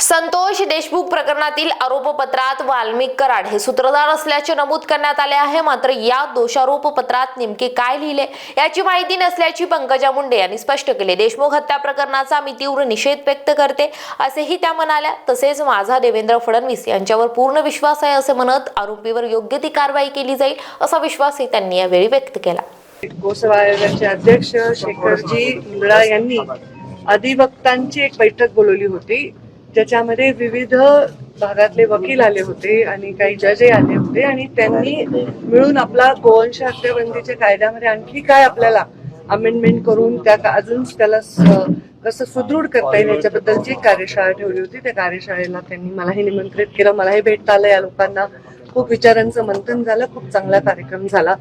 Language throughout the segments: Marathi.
संतोष देशमुख प्रकरणातील आरोपपत्रात वाल्मिक कराड हे सूत्रधार असल्याचे नमूद करण्यात आले आहे. मात्र या दोषारोप पत्रात नेमके काय लिहिले याची माहिती नसल्याची पंकजा मुंडे यांनी स्पष्ट केले. देशमुख हत्या प्रकरणाचा मी तीव्र निषेध व्यक्त करते असेही त्या म्हणाल्या. तसेच माझा देवेंद्र फडणवीस यांच्यावर पूर्ण विश्वास आहे असे म्हणत आरोपीवर योग्य ती कारवाई केली जाईल असा विश्वासही त्यांनी यावेळी व्यक्त केला. आयोगाचे अध्यक्ष शेखरजी इंगळा यांनी अधिवक्तांची एक बैठक बोलवली होती. ज्याच्यामध्ये विविध भागातले वकील आले होते आणि काही जजही आले होते आणि त्यांनी मिळून आपला गोवंश हत्याबंदीच्या कायद्यामध्ये आणखी काय आपल्याला अमेंडमेंट करून त्या अजून त्याला कसं सुदृढ करता येईल याच्याबद्दलची जी कार्यशाळा ठेवली होती. त्या कार्यशाळेला त्यांनी मलाही निमंत्रित केलं. मलाही भेटता आलं या लोकांना. खूप विचारांचं मंथन झालं. खूप चांगला कार्यक्रम झाला.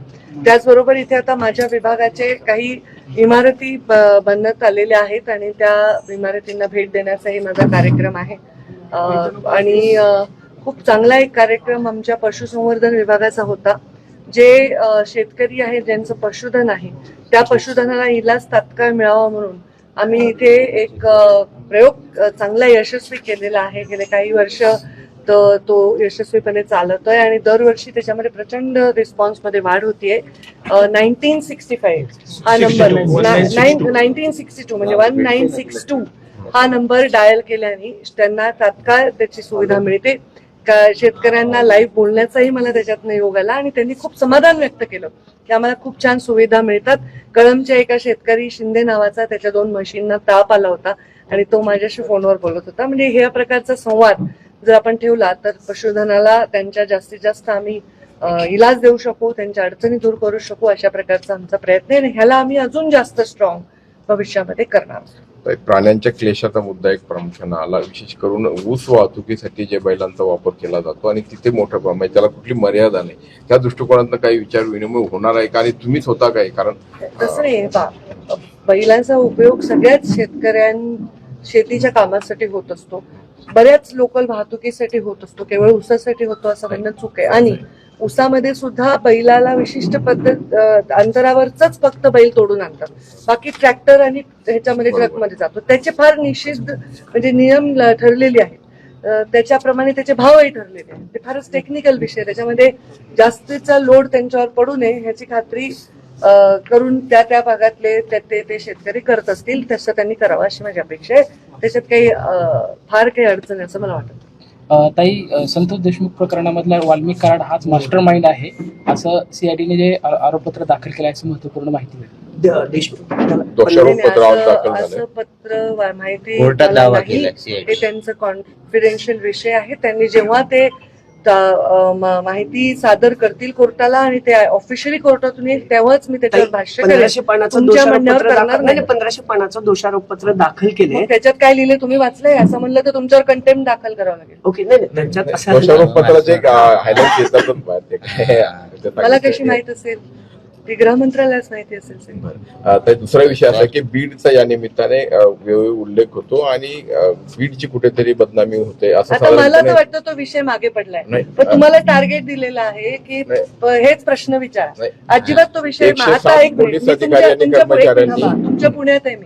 त्याचबरोबर इथे आता माझ्या विभागाचे काही इमारती ब- बनण्यात आलेल्या आहेत आणि त्या इमारतींना भेट देण्याचाही माझा कार्यक्रम आहे. आणि खूप चांगला एक कार्यक्रम आमच्या पशुसंवर्धन विभागाचा होता. जे शेतकरी आहेत ज्यांचं पशुधन आहे त्या पशुधनाला इलाज तात्काळ मिळावा म्हणून आम्ही इथे एक प्रयोग चांगला यशस्वी केलेला आहे. गेले काही वर्ष तर तो यशस्वीपणे चालतोय आणि दरवर्षी त्याच्यामध्ये प्रचंड रिस्पॉन्समध्ये वाढ होतीये. नाईन्टीन सिक्स्टी फाईव्ह हा नंबर नाईन्टीन सिक्स्टी टू म्हणजे वन नाईन सिक्स टू हा नंबर डायल केल्याने त्यांना तात्काळ त्याची सुविधा मिळते. का- शेतकऱ्यांना लाईव्ह बोलण्याचाही मला त्याच्यातनं योग आला आणि त्यांनी खूप समाधान व्यक्त केलं की आम्हाला खूप छान सुविधा मिळतात. कळमच्या एका शेतकरी शिंदे नावाचा त्याच्या दोन म्हशींना ताप आला होता आणि तो माझ्याशी फोनवर बोलत होता. म्हणजे ह्या प्रकारचा संवाद जर आपण ठेवला तर पशुधनाला त्यांच्या जास्तीत जास्त आम्ही इलाज देऊ शकू त्यांच्या अडचणी दूर करू शकू अशा प्रकारचा आमचा प्रयत्न आहे ह्याला आम्ही अजून जास्त स्ट्रॉंग भविष्यामध्ये करणार प्राण्यांच्या क्लेशाचा मुद्दा एक प्रामुख्यानं आला. विशेष करून ऊस वाहतुकीसाठी जे बैलांचा वापर केला जातो आणि तिथे मोठ्या प्रमाणात त्याला कुठली मर्यादा नाही. त्या दृष्टिकोनातनं काही विचार विनिमय होणार आहे का आणि तुम्हीच होता काय कारण तसं नाही पहा, बैलांचा उपयोग सगळ्याच शेतकऱ्यां शेतीच्या कामासाठी होत असतो. बऱ्याच लोकल वाहतुकीसाठी होत असतो केवळ ऊसासाठी होतो असं म्हणणं चूक आहे. आणि ऊसामध्ये सुद्धा बैलाला विशिष्ट पद्धत अंतरावरच फक्त बैल तोडून आणतात. बाकी ट्रॅक्टर आणि ह्याच्यामध्ये. ट्रकमध्ये जातो. त्याचे फार निषिद्ध म्हणजे नियम ल- ठरलेले आहेत. त्याच्याप्रमाणे त्याचे भावही ठरलेले आहेत. ते फारच टेक्निकल विषय. त्याच्यामध्ये जास्तीचा लोड त्यांच्यावर पडू नये ह्याची खात्री करून त्या त्या भागातले ते ते शेतकरी करत असतील तसं त्यांनी करावं अशी माझी अपेक्षा आहे. त्याच्यात काही फार काही अडचण आहे असं मला वाटत. ताई संतोष देशमुख प्रकरणामधला वाल्मिक कराड हाच मास्टर माइंड आहे. असं सीआयडीने जे आरोपपत्र दाखल केलं याची महत्त्वपूर्ण माहिती देशमुख. दोषारोप पत्र असं- माहिती. हे त्यांचं कॉन्फिडेन्शियल विषय आहे. त्यांनी जेव्हा ते त- माहिती सादर करतील कोर्टाला आणि ते ऑफिशियली कोर्टातून येईल तेव्हाच मी त्याच्यावर भाष्य पंधराशे पानाचं दाखल नाही. नाही पंधराशे पानाचं दोषारोप पत्र दाखल केले. त्याच्यात काय लिहिले तुम्ही वाचलंय? असं म्हणलं तर तुमच्यावर कंटेम्प दाखल करावं लागेल. ओके नाही नाही त्यांच्यात असं दोषारोप पत्राचे एक हायलाईट येतातच बाहेर ते काय त्यात मला कशी माहीत असेल? ती गृहमंत्रालयाच माहिती असेल तर दुसरा विषय असा की बीडचा या निमित्ताने अं, वेळोवेळी उल्लेख होतो आणि अं, बीडची कुठेतरी बदनामी होते असं आता मला तर साधारणपणे- वाटतं तो विषय मागे पडलाय नाही. पण तुम्हाला टार्गेट दिलेलं आहे की नाही. प- हेच प्रश्न विचारा नाही. अजिबात तो विषय एकशे सात एक मिनिट, पोलीस मी अधिकारी तुमच्या- आणि तुमच्या पुढे- कर्मचाऱ्यांनी- थांबा, तुमच्या पुण्यात आहे मी.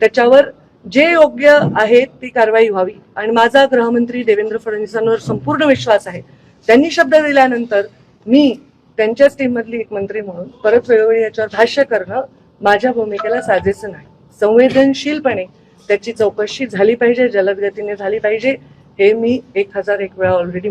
त्याच्यावर जे योग्य आहे ती कारवाई व्हावी. आणि माझा गृहमंत्री देवेंद्र फडणवीसांवर संपूर्ण विश्वास आहे. त्यांनी शब्द दिल्यानंतर मी त्यांच्याच टीम मधली एक मंत्री म्हणून परत वेळोवेळी याच्यावर भाष्य करणं माझ्या भूमिकेला साजेसं नाही. संवेदनशीलपणे त्याची चौकशी झाली पाहिजे जलद गतीने झाली पाहिजे हे मी एक हजार एक वेळा ऑलरेडी